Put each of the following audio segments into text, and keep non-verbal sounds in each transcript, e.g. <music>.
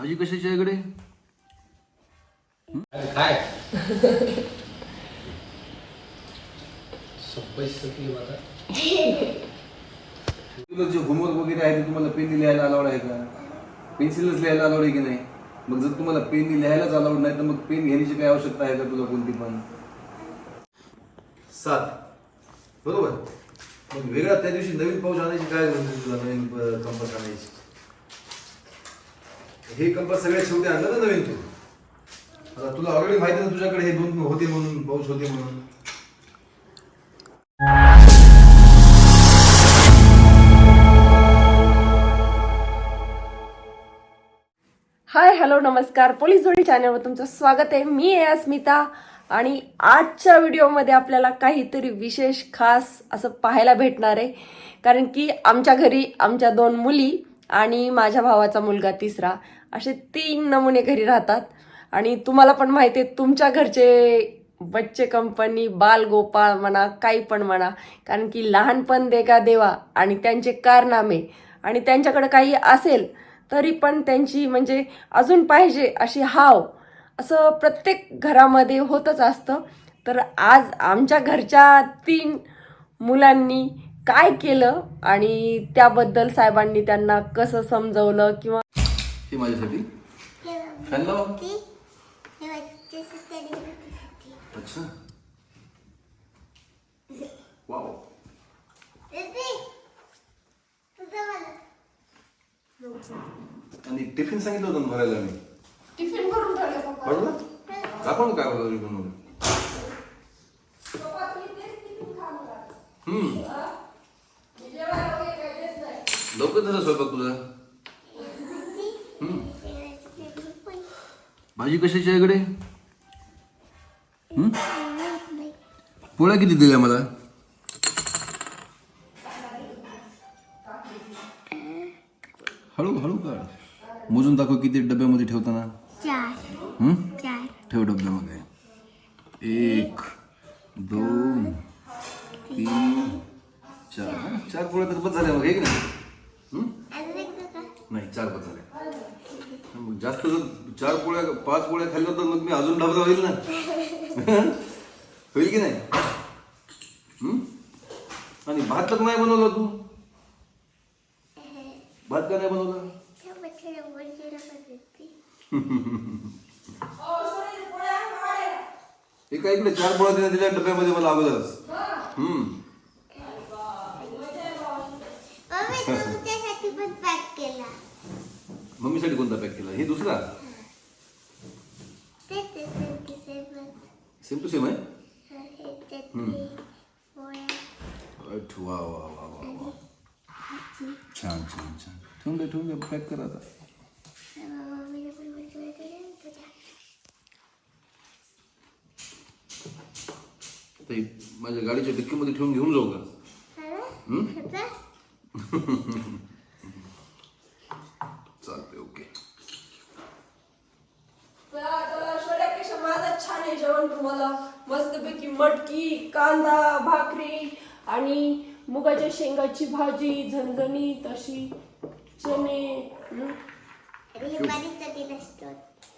भाजी कशाची आहे इकडे? काय? तुला जे होमवर्क वगैरे आहे ते तुम्हाला पेननी लिहायला अलाउड आहे का? पेन्सिलच लिहायला अलाउड आहे की नाही? मग जर तुम्हाला पेननी लिहायलाच अलाउड नाही तर मग पेन घेण्याची काही आवश्यकता आहे का तुला कोणती पण? सात. बरोबर. मग वेगळा त्या दिवशी नवीन पाऊस आणायची काय तुला? नवीन कंपास आणायची. हे कंपास सगळ्यात शेवटी आणलं ना नवीन तू? आता तुला ऑलरेडी माहिती ना तुझ्याकडे हे दोन होते म्हणून पाऊस होते म्हणून. हाय हॅलो नमस्कार. पोलीस जोडी चॅनलवर तुमचं स्वागत आहे. मी आहे अस्मिता आणि आजच्या व्हिडिओमध्ये आपल्याला काहीतरी विशेष खास असं पाहायला भेटणार आहे. कारण की आमच्या घरी आमच्या दोन मुली आणि माझ्या भावाचा मुलगा तिसरा. असे तीन नमुने घरी राहतात. आणि तुम्हाला पण माहिती आहे तुमच्या घरचे बच्चे कंपनी बाल गोपाळ म्हणा काही पण म्हणा कारण की लहानपण देगा देवा आणि त्यांचे कारनामे आणि त्यांच्याकडे काही असेल तरी पण त्यांची म्हणजे अजून पाहिजे अशी हाव असं प्रत्येक घरामध्ये होतच असतं. तर आज आमच्या घरच्या तीन मुलांनी काय केलं आणि त्याबद्दल साहेबांनी त्यांना कसं समजवलं किंवा हे माझ्यासाठी. फॅन लावा. अच्छा. वाव आणि टिफिन सांगितलं होतं ना भरायला मी टिफिन करून बरोबर? दाखव ना काय बरोबर बनवलं? हम्म. लवकर झाला स्वयंपाक तुझा. भाजी कशाची आहे इकडे? पोळ्या किती दिल्या मला? हळू हळू काढ. मोजून दाखव किती डब्यामध्ये ठेवताना. ठेव डब्यामध्ये. एक दोन तीन चार. चार पोळ्या तर बस झाल्या मग हे की नाही हम्म? अजून एक देऊ का? नाही चार बस झाल्या मग जास्त जर चार पोळ्या पाच पोळ्या खाल्ल्या तर मग मी अजून डबा होईल ना? <laughs> होईल की नाही? आणि भात तर नाही बनवला तू? भात का नाही बनवला? <laughs> काय इकडे चार पोळ्या दिल्या दिल्या डब्यामध्ये मला अगोदरच. हम्म मम्मीसाठी कोणता पॅक केला? हे दुसरा? सेम टू सेम आहे वा वा वा वा वा छान छान छान ठेवून दे ठेवून दे पॅक कर आता माझ्या गाडीच्या डिक्कीमध्ये ठेवून घेऊन जाऊ का चालते ओके शोल्यापेक्षा माझं छान आहे जेवण तुम्हाला मस्तपैकी मटकी कांदा भाकरी आणि मुगाच्या शेंगाची भाजी झणझणीत अशी चणे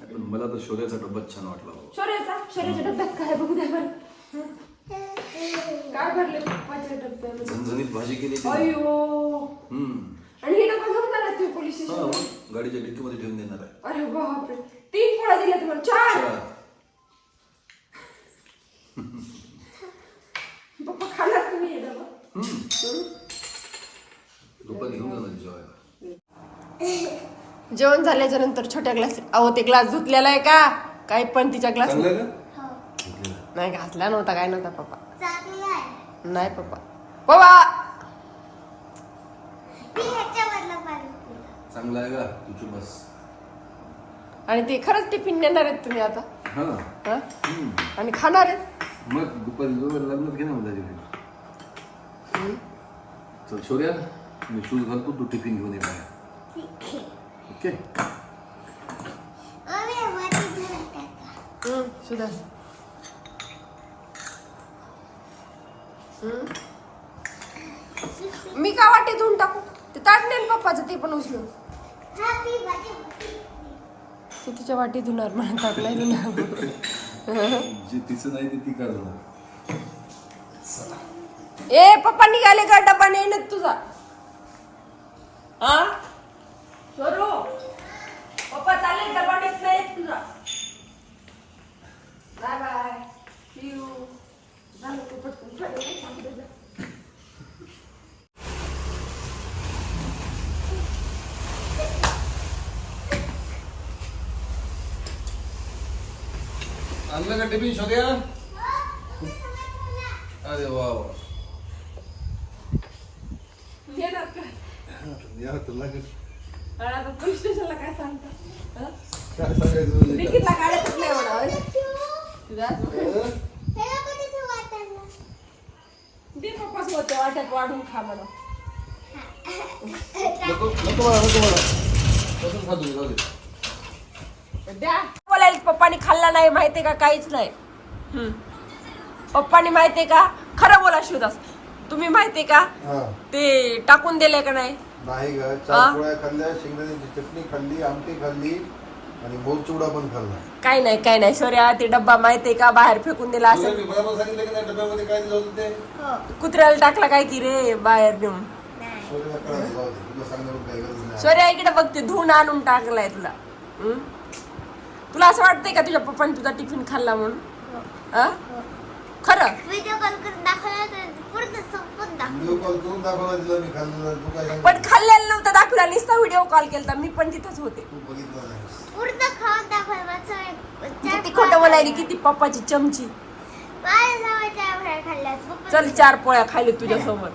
पण मला तर शोधायचा डब्बाच छान वाटला शौर्याचा शौर्याच्या डब्यात काय बघू द्या बरं? काय भरले पप्पाच्या डब्यामध्ये? झणझणीत भाजी केली ती. अयो हम्म. आणि हे डबा घेऊन जाणार तुम्ही पोलीस हा, स्टेशन मग गाडीच्या डिक्कीमध्ये ठेवून देणार आहे. अरे बापरे. तीन पोळ्या दिल्या तुम्हाला. चार. चार. घेऊन जाणार जेवायला. <laughs> जेवण झाल्याच्यानंतर छोट्या ग्लास अहो ते ग्लास धुतलेला आहे का? काही पण तिच्या ग्लास हो. नाही घासला नव्हता काय नव्हता पप्पा. चांगला आहे. नाही पप्पा. पप्पा! चांगलं आहे का? तुझी बस. आणि ते खरंच टिफिन नेणार आहेत तुम्ही आता? हा. आणि खाणार आहेत? मग दुपारी जो लग्नात घे ना मला जेवण चल शौर्या. मी शूज घालतो तू टिफिन घेऊन ये बाहेर. ओके? हं, सुधा. मी का वाटे धुवून टाकू? ते ताट नेल पप्पाचं ते पण उचलून. हा ती वाटी होती तू तिच्या वाटी धुणार म्हणतात नाही धुणार. जे तिचं नाही ते ती करणार ए पप्पा निघाले का? डबा नाही ना तुझा. हा? स्वरू पप्पा चालेल डबा नेत नाही तुझा. Bye bye. झालं पटकन? आणलं का टिफिन शोध्या? अरे वा वा येणार का? या तुला काय आणि आता पोलीस स्टेशनला काय सांगता हं? सांगायचं म्हणजे काय? तिकीटला काढतच नाही म्हणा होय? तुझा हं? त्याला पण इथे वाटायला. दे पप्पा सोबत वाट्यात वाढून खा म्हणा नको नको मला नको मला बसून खा तुम्ही जाऊ दे द्या बोलायला पप्पानी खाल्ला नाही माहितीये का काहीच नाही हम्म. पप्पानी माहितीये का खरं बोला शिवदास तुम्ही माहितीये का हा ते टाकून दिले का नाही नाही ग. हा? चार पोळ्या खाल्ल्या शेंगदाण्याची चटणी खाल्ली आमटी खाल्ली आणि मोल चिवडा पण खाल्ला. काय नाही काय नाही. शौर्या ते डब्बा माहितीये का? बाहेर फेकून दिला तुला असं मी बरोबर सांगितलं की नाही? डब्यामध्ये काय दिलं होतं ते? कुत्र्याला टाकला काय की रे बाहेर नेऊन? शरीराला कळालं जाऊ दे. तुला सांगण्यावर काही गरज नाही. शौर्या इकडे बघते धुवून आणून टाकलाय तुला? तुला असं वाटतंय का तुझ्या पप्पाने तुझा टिफिन खाल्ला म्हणून? आ? खरं. व्हिडिओ कॉल करून दाखवला तर पूर्ण संपून दाखव व्हिडिओ कॉल करून दाखवला दिला मी खाल्लेला तू काय पण खाल्लेलं नव्हतं दाखवला. नुसता व्हिडिओ कॉल केला मी पण तिथंच होते. तू बघितलं नाही. पूर्ण खाऊन दाखवलं. माझं एक- चार किती खोटं बोलायली किती पप्पाची चमची. माझ्या जवळच्या बाहेर खाल्ल्यास पप्पा चल चार पोळ्या खायले तुझ्यासोबत.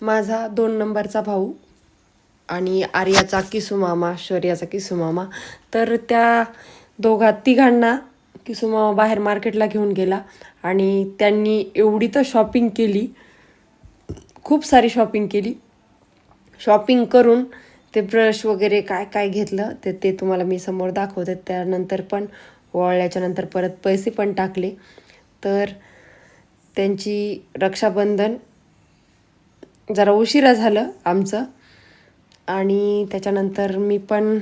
माझा दोन नंबरचा भाऊ आणि आर्याचा किसू मामा शौर्याचा किसू मामा तर त्या दोघा तिघांना की सुमा बाहेर मार्केटला घेऊन गेला आणि त्यांनी एवढी तर शॉपिंग केली खूप सारी शॉपिंग केली. शॉपिंग करून ते ब्रश वगैरे काय काय घेतलं ते ते तुम्हाला मी समोर दाखवते. त्यानंतर पण वळल्याच्या नंतर परत पैसे पण टाकले. तर त्यांची रक्षाबंधन जरा उशिरा झालं आमचं. आणि त्याच्यानंतर मी पण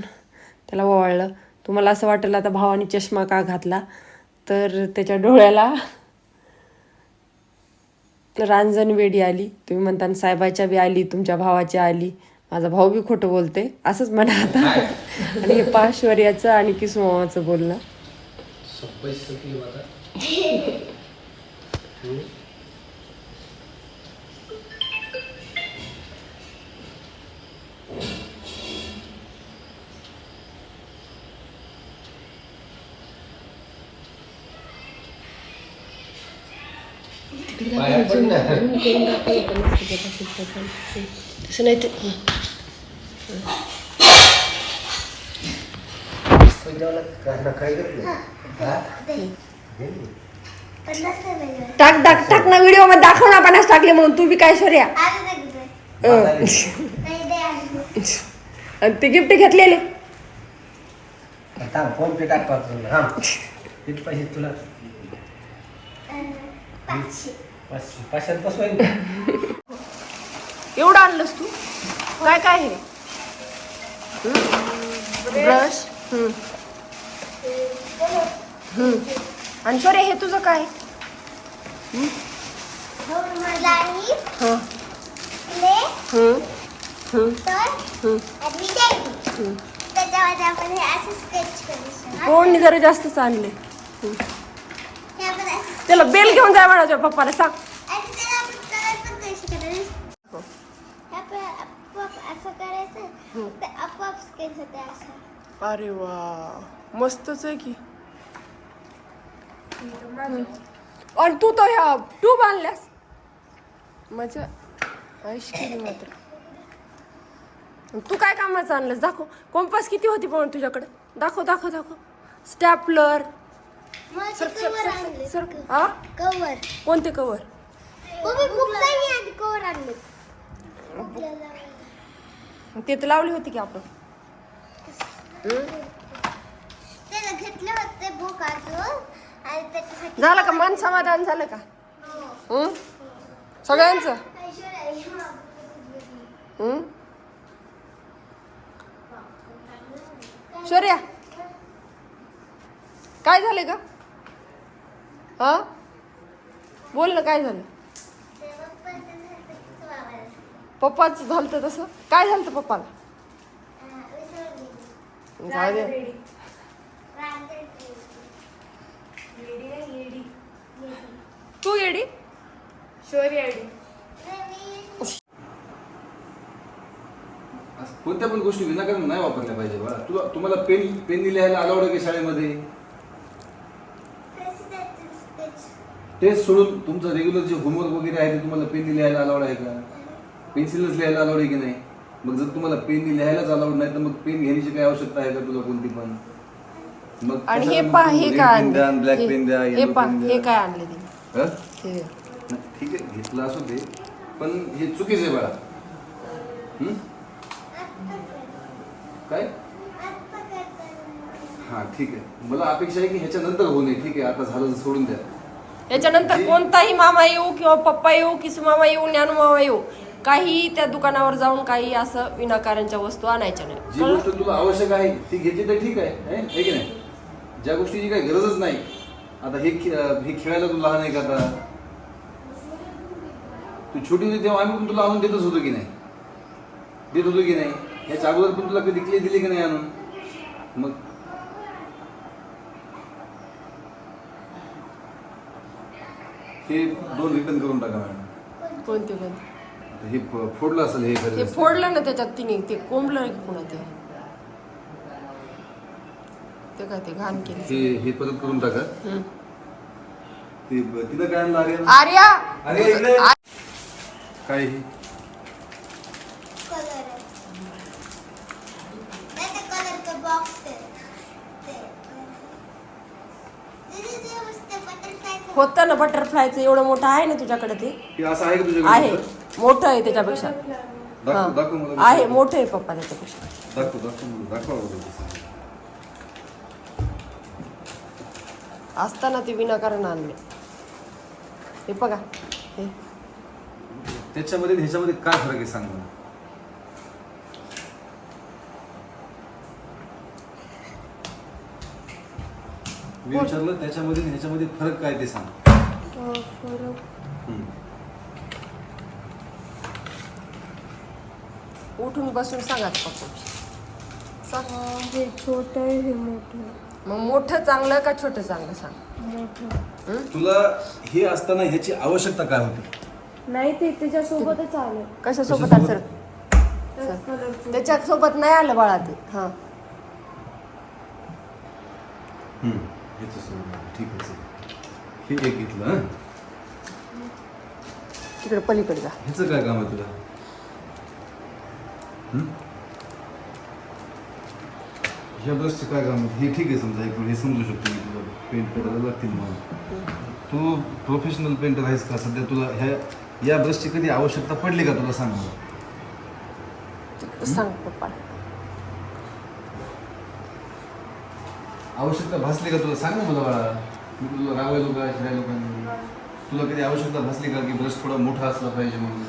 त्याला वळलं तुम्हाला असं वाटेल आता भावाने चष्मा का घातला? तर त्याच्या डोळ्याला रांजण वेडी आली. तुम्ही म्हणता साहेबाच्या बी आली तुमच्या भावाची आली. माझा भाऊ बी खोटं बोलते असंच म्हणा आता. आणि हे पाश्वर्याचं आणि किसमामाचं बोलणं. <laughs> तसं नाही ते. टाक टाक टाक ना व्हिडिओमध्ये दाखव ना पन्नास टाकले म्हणून. तू बी काय शौर्या? आज. आणि ते गिफ्ट घेतलेले. फोन पे टाक तुला पाचशे <laughs> पाचशे? एवढं आणलंस तू? काय काय हे? ब्रश? आणि शौर्य हे तुझं काय? कोणी जरा जास्तच आणले? आपण असं त्याला बेल घेऊन जाय म्हणाच्या पप्पाला सांग. आणि त्याला आपण कलर पण करू शकतो हे आपण आपोआप असं करायचं ते आपोआप स्केच होते असं. अरे वा मस्तच आहे की. आणि तू तर ह्या ट्यूब आणल्यास. मजा ऐश केली मात्र. तू काय कामाचं आणलंस? दाखव. कॉम्पास किती होती पण तुझ्याकडे? दाखव दाखव दाखव. स्टॅपलर सर कवर आणले सर हा? कवर. कोणते कवर? आणले. आपल्याला ते तर लावली होती की आपण. त्याला घेतले होते बुक आजून. आणि त्याच्यासाठी झालं का? मन समाधान झालं का? हं? सगळ्यांचं? हं? शौर्या काय झालं का हा? बोल ना काय झालं? पप्पाच झालं तर तसं? काय झालं पप्पाला? जाऊ दे. तू येडी? असं कोणत्या पण गोष्टी विनाकारण नाही वापरल्या पाहिजे बा. तुला तुम्हाला पेन पेन लिहायला अलाउड आहे की शाळेमध्ये? टेस्ट सोडून तुमचं रेग्युलर जे होमवर्क वगैरे आहे ते तुम्हाला पेन लिहायला अलाउड आहे का? पेन्सिलच लिहायला अलाउड आहे की नाही? मग जर तुम्हाला पेन लिहायलाच अलाउड नाही तर मग पेन घेण्याची काही आवश्यकता आहे का तुला कोणती पण? मग आणि हे हे काय आणले? ब्लॅक पेन द्या हे हे काय आणले हं? हे नाही, ठीक आहे घेतलं असू दे. पण हे चुकीचं आहे बाळा हं? काय? हा ठीक आहे. मला अपेक्षा आहे की ह्याच्यानंतर होऊ नये. ठीक आहे आता झालं तर सोडून द्या. याच्यानंतर कोणताही मामा येऊ किंवा पप्पा येऊ किसू मामा येऊ ज्ञानू मामा येऊ काही त्या दुकानावर जाऊन काही असं विनाकारांच्या वस्तू आणायच्या नाही. जी कळलं? गोष्ट तुला आवश्यक आहे ती घेतली तर ठीक आहे है? है की नाही? ज्या गोष्टीची काही गरजच नाही. आता हे खे- हे खेळायला तू लहान आहे का आता? तू छोटी होती तेव्हा आम्ही पण तुला आणून देतच होतो की नाही? देत होतो की नाही? ह्याच्या अगोदर पण तुला कधी क्ले दिली की नाही आणून? मग हे दोन रिटर्न करून टाका मॅडम. कोणते कोणते? आता हे फ- फोडलं असेल हे ते खरं फोडलं ना त्याच्यात तिने ते कोंबलं की पुन्हा ते. ते काय ते घाण केलं. हे हे परत करून टाका. हम्म. ते तिनं काय आणलं आर्यन? आर्या! अरे इकडे. काय हे कलर आहे नाही ते कलरचं बॉक्स ते ते दीदी ते मस्त बटरफ्लायचं होतं ना बटरफ्लायचं एवढं मोठं आहे ना तुझ्याकडे ते? हे असं आहे का तुझ्याकडे आहे? मोठं? आहे त्याच्यापेक्षा. दाखव दाखव मला आहे मोठं आहे पप्पा त्याच्यापेक्षा. दाखव दाखव मला दाखव अगोदर तसं. असताना ते विनाकारण आणले. हे बघा हे. त्याच्यामध्ये आणि ह्याच्यामध्ये काय फरक आहे सांग मला? मी विचारलं त्याच्यामध्ये आणि ह्याच्यामध्ये फरक काय ते सांग. हम्म. उठून बसून सांगा पप्पा सांग. हे छोटं आहे हे मोठं आहे. मग मोठं चांगलं का छोटं चांगलं सांग. तुला हे असताना ह्याची आवश्यकता काय होती? नाही ते त्याच्यासोबतच आलं. कशासोबत त्याच कलरचं. त्याच्या सोबत नाही आलं बाळा ते. हा. हम्म. सोडून. ठीक आहे. हे एक घेतलं हं? तिकडे पलीकडे जा ह्याचं काय काम आहे तुला हं? ह्या ब्रशचं काय काम आहे हे ठीक आहे समजा एक हे समजू शकतो मी तुला पेंट करायला लागतील म्हणून तू प्रोफेशनल पेंटर आहेस का सध्या तुला ह्या या ब्रशची कधी आवश्यकता पडली का तुला सांग मला सांग पप्पा आवश्यकता भासली का तुला? सांग ना मला बाळा. मी तुला रागवायलो का शिरायलो का तुला कधी आवश्यकता भासली का की ब्रश थोडा मोठा असला पाहिजे म्हणून?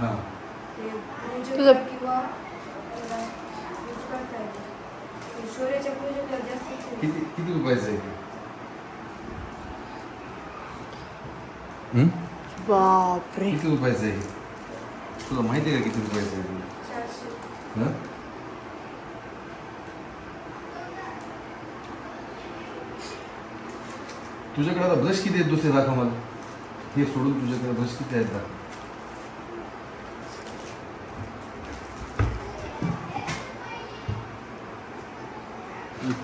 हां. तुझं- किती किती रुपयाचं आहे ते? बापरे. किती रुपयाचं आहे? हे? तुला माहिती आहे का किती रुपयाचं आहे हं? तुझ्याकडे आता ब्रश किती आहेत दुसरे दाखव मला हे सोडून तुझ्याकडे ब्रश किती आहेत दाखव.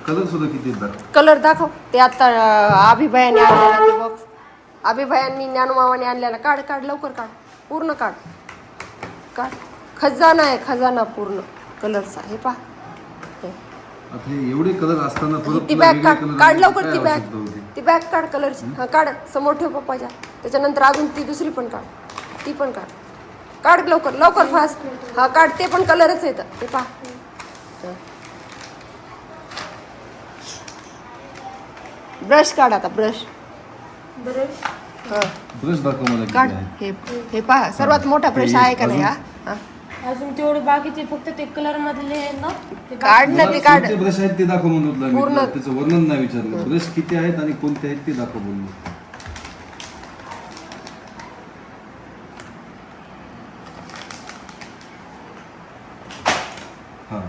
कलर सुद्धा किती आहेत दाखव. कलर दाखव. ते आता अभिभयाने आणलेला ते अभिभयांनी ज्ञानोमावाने आणलेला. काढ काढ लवकर काढ. पूर्ण काढ. काढ. खजाना आहे खजाना पूर्ण. कलरचा हे पहा. हे. आता हे एवढे कलर असताना परत ती तुला बॅग वेगळे काढ. colour काढ आणण्याची लवकर काय ती बॅग आवश्यकता होती? ती बॅग काढ कलरची. हा काढ. समोर ठेव पप्पाच्या. त्याच्यानंतर अजून ती दुसरी पण काढ. ती पण काढ. काढ लवकर लवकर फास्ट. हा काढ. ते पण कलरच येतं ते पहा. ब्रश काढ आता ब्रश. ब्रश? हा. ब्रश दाखव मला काढ. हे हे पहा. सर्वात मोठा ब्रश आहे का नाही हा? हा. अजून तेवढे बाकीचे फक्त ते कलर मधले आहेत ना ते काढ ना ते काढ कोणते ब्रश आहेत ते दाखव म्हणून तुला मी. पूर्ण. त्याचं वर्णन नाही विचारलं ब्रश किती आहेत आणि कोणते आहेत ते दाखव बोललो हा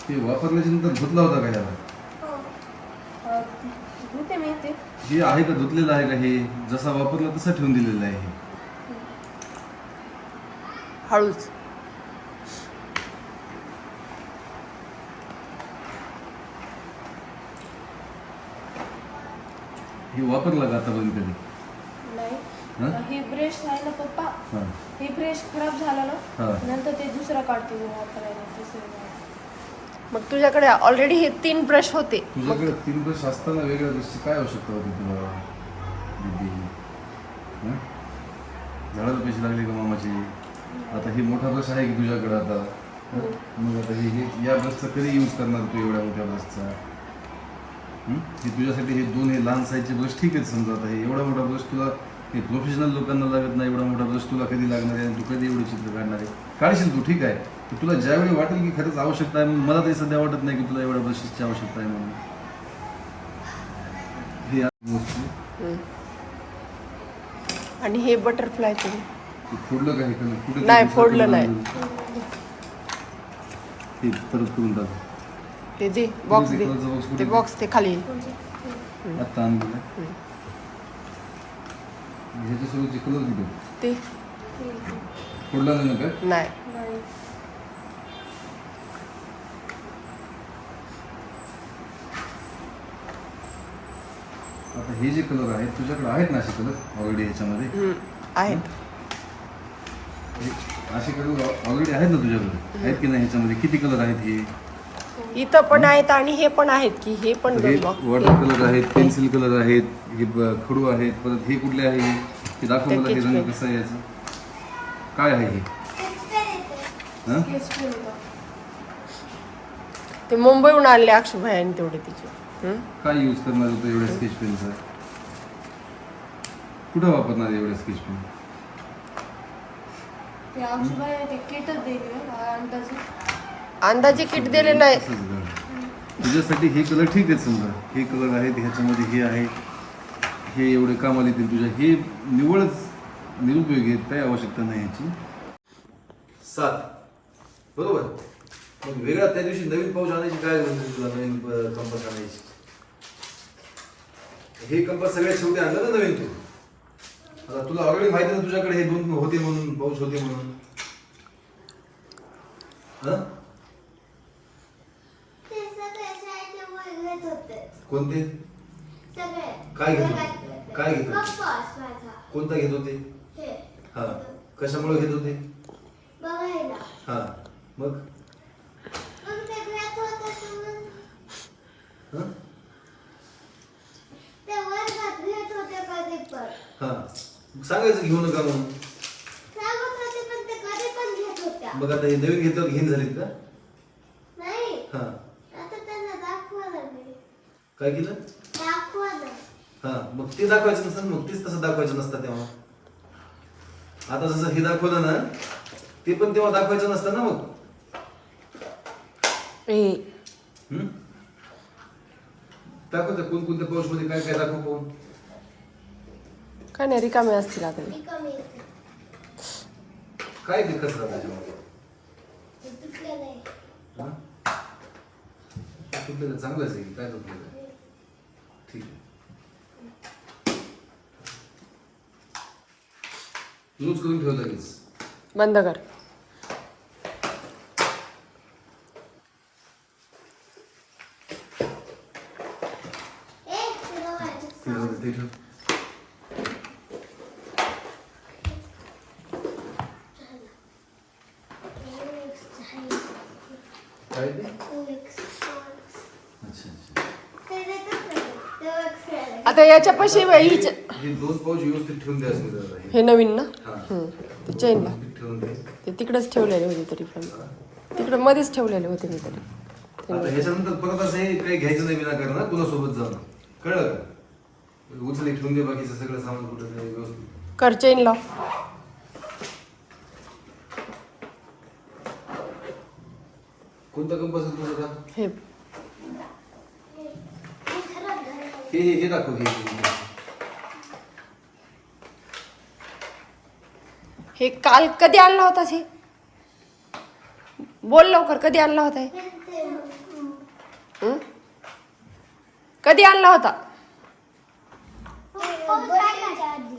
ते वापरल्याच्या नंतर धुतला होता का याला अं, होते मी ते हे आहे का धुतलेलं आहे का हे जसा वापरला तसा ठेवून दिलेलं आहे हे. हळूच. हे वापरला का आतापर्यंत कधी नाही. हा? हे ब्रश आहे ना पप्पा? हा. हे ब्रश खराब झाला ना हा. नंतर ते दुसरा काढते मी वापरायला दुसरं मग तुझ्याकडे ऑलरेडी हे तीन ब्रश होते. तुझ्याकडे तीन ब्रश असताना वेगळ्या ब्रशची काय आवश्यकता होती तुला? दीदी हं? झाडाला पैसे लागले का मामाचे? आता हे मोठा ब्रश आहे की तुझ्याकडे आता? हं? मग आता हे या ब्रशचा कधी यूज करणार तू एवढ्या मोठ्या ब्रशचा हं? हे तुझ्यासाठी हे दोन हे लहान साईजचे ब्रश ठीक आहेत समजा आता. हे एवढा मोठा ब्रश तुला हे प्रोफेशनल लोकांना लागत नाही एवढा मोठा ब्रश तुला कधी लागणार आहे आणि तू कधी एवढे चित्र काढणार आहे? काढशील तू ठीक आहे. पण तुला ज्यावेळी वाटेल की खरंच आवश्यकता आहे मग मला तरी सध्या वाटत नाही की तुला एवढ्या ब्रशेसची आवश्यकता आहे म्हणून. हे. आणि हे बटरफ्लाय तुम्ही? फोडलं का हे कलर कुठे नाही, फोडलं नाही. ते परत करून टाक. ते दे बॉक्स दे? ते बॉक्स ते खाली. आत्ता आणलेलं ह्याच्यासोबतचे कलर कुठे ते? फोडला नाही ना काय? नाही. नाही आता हे जे कलर आहेत तुझ्याकडे आहेत ना असे कलर ऑलरेडी ह्याच्यामध्ये? हम्म, आहेत. असे कलर ऑलरेडी आहेत ना तुझ्याकडे आहेत की नाही ह्याच्यामध्ये किती कलर आहेत हे इथं पण आहेत आणि हे पण आहेत की हे पण हे. वॉटर कलर आहेत पेन्सिल कलर आहेत हे ब- खडू आहेत परत हे कुठले आहे हे? दाखव ते मला हे. रंग कसं आहे याचं काय आहे हे हं? स्केच पेन होता ते मुंबईहून आणले अक्षुभाईने तेवढे तिचे हम्म? काय यूज करणार होतं एवढ्या स्केच पेनचा कुठं वापरणार एवढ्या स्केच पेन ते अक्षुबाई ते किटच दिले अंदाजे. अंदाजे किट दिले नाही. तुझ्यासाठी हे कलर ठीक आहेत समजा. हे कलर आहेत ह्याच्यामध्ये हे आहे. हे एवढे कामाला येतील तुझ्या. हे निवळच निरुपयोगी आहेत काही आवश्यकता नाही ह्याची सात. बरोबर. मग वेगळा त्या दिवशी नवीन पाऊच आणायची काय म्हणजे तुला? नवीन कंपास आणायची. हे कंपास सगळ्यात शेवटी आणलं ना नवीन तू? आता तुला ऑलरेडी माहिती ना तुझ्याकडे हे दोन होते म्हणून पाऊच होते म्हणून. हं? ते सगळे शाळेचे वेगळेच होते. कोणते? सगळे. काय घेत? वर्गातले. काय घेत होते? कंपास माझा. कोणता घेत होते? हे. हा. कशामुळे घेत होते? बघायला. हा. मग? मग ते घेत होते म्हणून हं? ते वर्गात घेत होते कधी पण. हा. सांगायचं घेऊ नका म्हणून मग आता हे नवीन घेतल्यावर घेईन झालीत का? नाही. हा. काय केलं? हा. मग ते दाखवायचं नसतं मग तेच तसं दाखवायचं नसतं तेव्हा. आता जसं हे दाखवलं ना ते पण तेव्हा दाखवायचं नसतं ना मग? दाखवतं कोणकोणत्या पाऊसमध्ये काय काय दाखव पाहून. काय नाही रिकामे असतील आता. काय ते कचरा त्याच्यामध्ये ते तुटले नाही हा? तुटलेलं चांगलंच आहे की? काय तुटलेलं आहे? ठीक आहे. करून ठेव लगेच. बंद कर ए ते बघायचं ते जाऊ दे, ते ठेव काय ते अच्छा अच्छा आता याच्यापाशी हीच हे दोन पाऊच व्यवस्थित ठेवून द्या अस्मिता हे हे नवीन ना? हा. ते चेनला व्यवस्थित ठेवून दे. ते तिकडेच ठेवलेले होते तरी पण. तिकडे मध्येच ठेवलेले होते मी तरी. आता ह्याच्यानंतर परत असं हे काही घ्यायचं नाही विनाकारण ना तुला सोबत जाणं. कळलं का? उचली ठेवून दे बाकीचं सगळं सामान कुठं तरी व्यवस्थित. कर चेन लाव कोणता कंपास आहे तुझा? हे. हे हे दाखव हे हे, काल कधी आणला होता हे? बोल लवकर कधी आणला होता हे? हं? कधी आणला होता?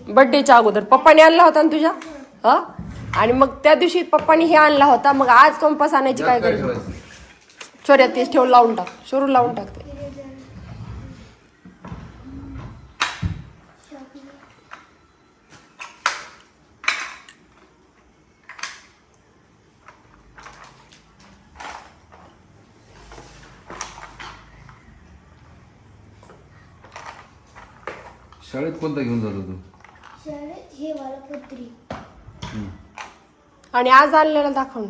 बर्थडेच्या अगोदर. पप्पाने आणला होता ना तुझ्या? हा? आणि मग त्या दिवशी पप्पाने हे आणला होता. मग आज कंपास आणायची काय यात काय गरज? ठेवायचं? शोर्यात तेच ठेवून लावून टाक शोरू लावून टाकते शाळेत कोणता घेऊन जातो तू? शाळेत हे वाला पत्री आणि आज आणलेला दाखव ना.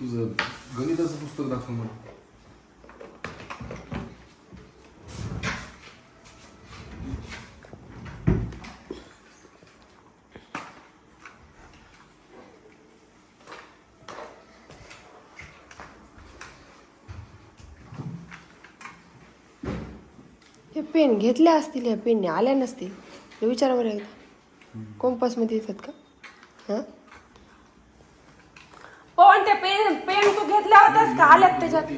तुझं गणिताचं पुस्तक दाखव मला. हे पेन घेतले असतील या पेनने आल्या नसतील. हे विचारा बरं एकदा. कॉम्पासमध्ये येतात का? हां पण ते पेन पेन तू घेतल्या होत्यास का आल्यात त्याच्यात?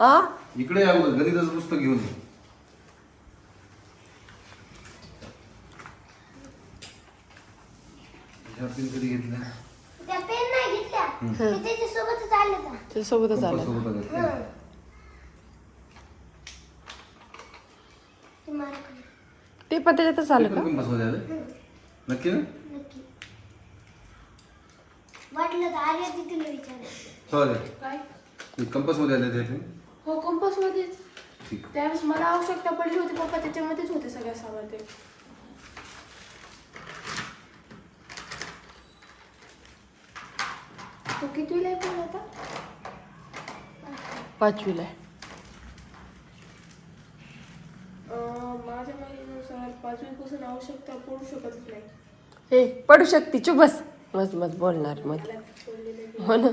हा इकडे या अगोदर गणिताचं पुस्तक घेऊन ये. ह्या पेन कधी घेतल्या? त्या पेन नाही घेतल्या. ते त्याच्यासोबतच आले. ते पण त्याच्यातच आलं का? आलं. नक्की ना? नक्की. वाटलं तर आर्या तिथून विचार चालेल कंपासमध्ये आले ते हो कंपासमध्येच ठीक. त्यावेळेस मला आवश्यकता पडली होती पप्पा त्याच्यामध्येच होते सगळ्या सामान ते. तो कितवीला आहे पण आता? पाचवीला आहे. अं, माझ्या माहितीनुसार पाचवीपासून आवश्यकता पडू शकत नाही. हे पडू शकते. चुप बस. मस्त मस्त बोलणार मध्ये हो ना?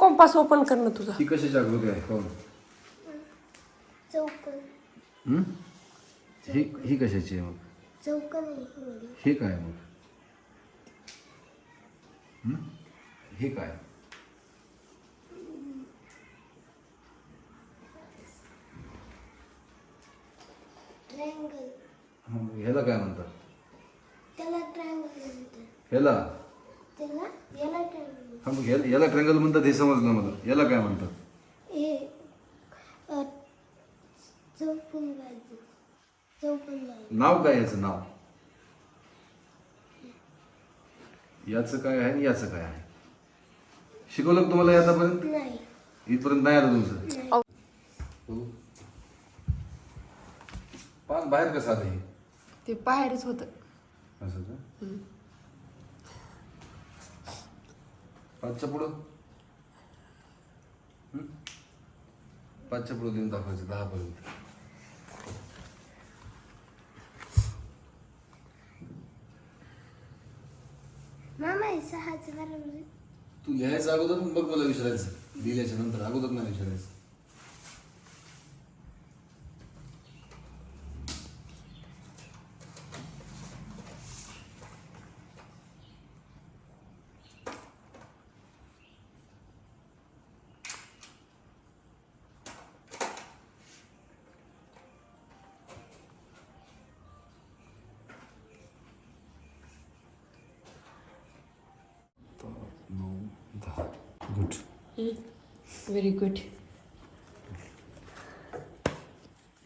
तो कंपास ओपन कर ना तुझा? ही कशाची आकृती आहे? पाहून चौकन. हम्म? ही ही कशाची आहे मग? चौकन आहे ही. हे काय मग? हम्म? हे काय? ट्रायंगल. ह्याला काय म्हणतात? त्याला ट्रायंगल म्हणतात. ह्याला? हा मग याला ट्रँगल म्हणतात हे समजलं मला. याला काय म्हणतात? बाजू बाजू नाव काय याचं? नाव. याचं काय आहे आणि याचं काय आहे? शिकवलं का तुम्हाला हे आतापर्यंत? नाही. इथपर्यंत नाही आलं तुमचं? हो. पान बाहेर कसं आलं हे? ते बाहेरच होतं. असं का? पाचच्या पुढं? पाचच्या पुढं देऊन दाखवायचं दहा पर्यंत मामा हे सहाचं बरोबर आहे. तू लिहायचं अगोदर मग मला विचारायचं लिहिल्याच्या नंतर अगोदर नाही विचारायचं नऊ दहा गुड व्हेरी गुड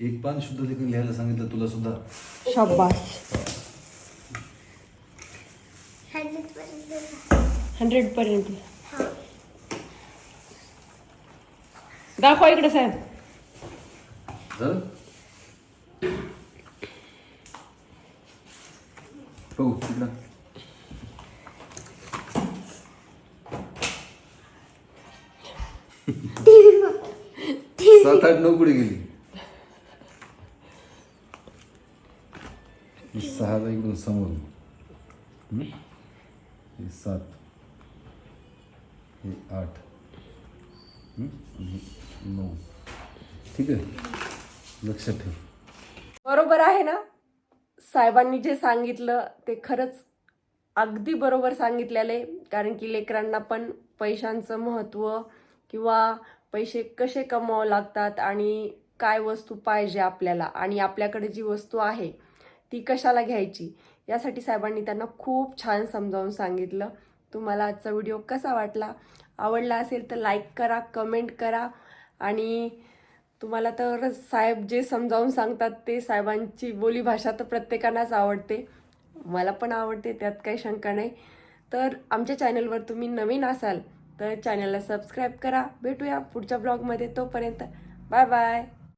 एक पान शुद्ध लेखन लिहायला सांगितलं तुला सुद्धा. शाबास. हंड्रेड पर्यंत हंड्रेड पर्यंत दाखवा इकडे साहेब. नऊ पुढे गेली. ही सहाला इकडून समोर. हे सात. हे आठ. नऊ. ठीक आहे? लक्षात ठेव. बरोबर आहे ना? साहेबांनी जे सांगितलं ते खरंच अगदी बरोबर सांगितलेलं आहे. कारण की लेकरांना पण पैशांचं महत्त्व किंवा पैसे कसे कमावं लागतात आणि काय वस्तू पाहिजे आपल्याला आणि आपल्याकडे जी वस्तू आहे ती कशाला घ्यायची? यासाठी साहेबांनी त्यांना खूप छान समजावून सांगितलं. तुम्हाला आजचा व्हिडिओ कसा वाटला? आवडला असेल तर लाईक करा कमेंट करा. आणि तुम्हाला तर साहेब जे समजावून सांगतात ते साहेबांची बोलीभाषा तर प्रत्येकालाच आवडते. मला पण आवडते त्यात काही शंका नाही. तर आमच्या चॅनलवर तुम्ही नवीन असाल तर चॅनलला सबस्क्राईब करा. भेटूया पुढच्या ब्लॉगमध्ये तोपर्यंत बाय बाय.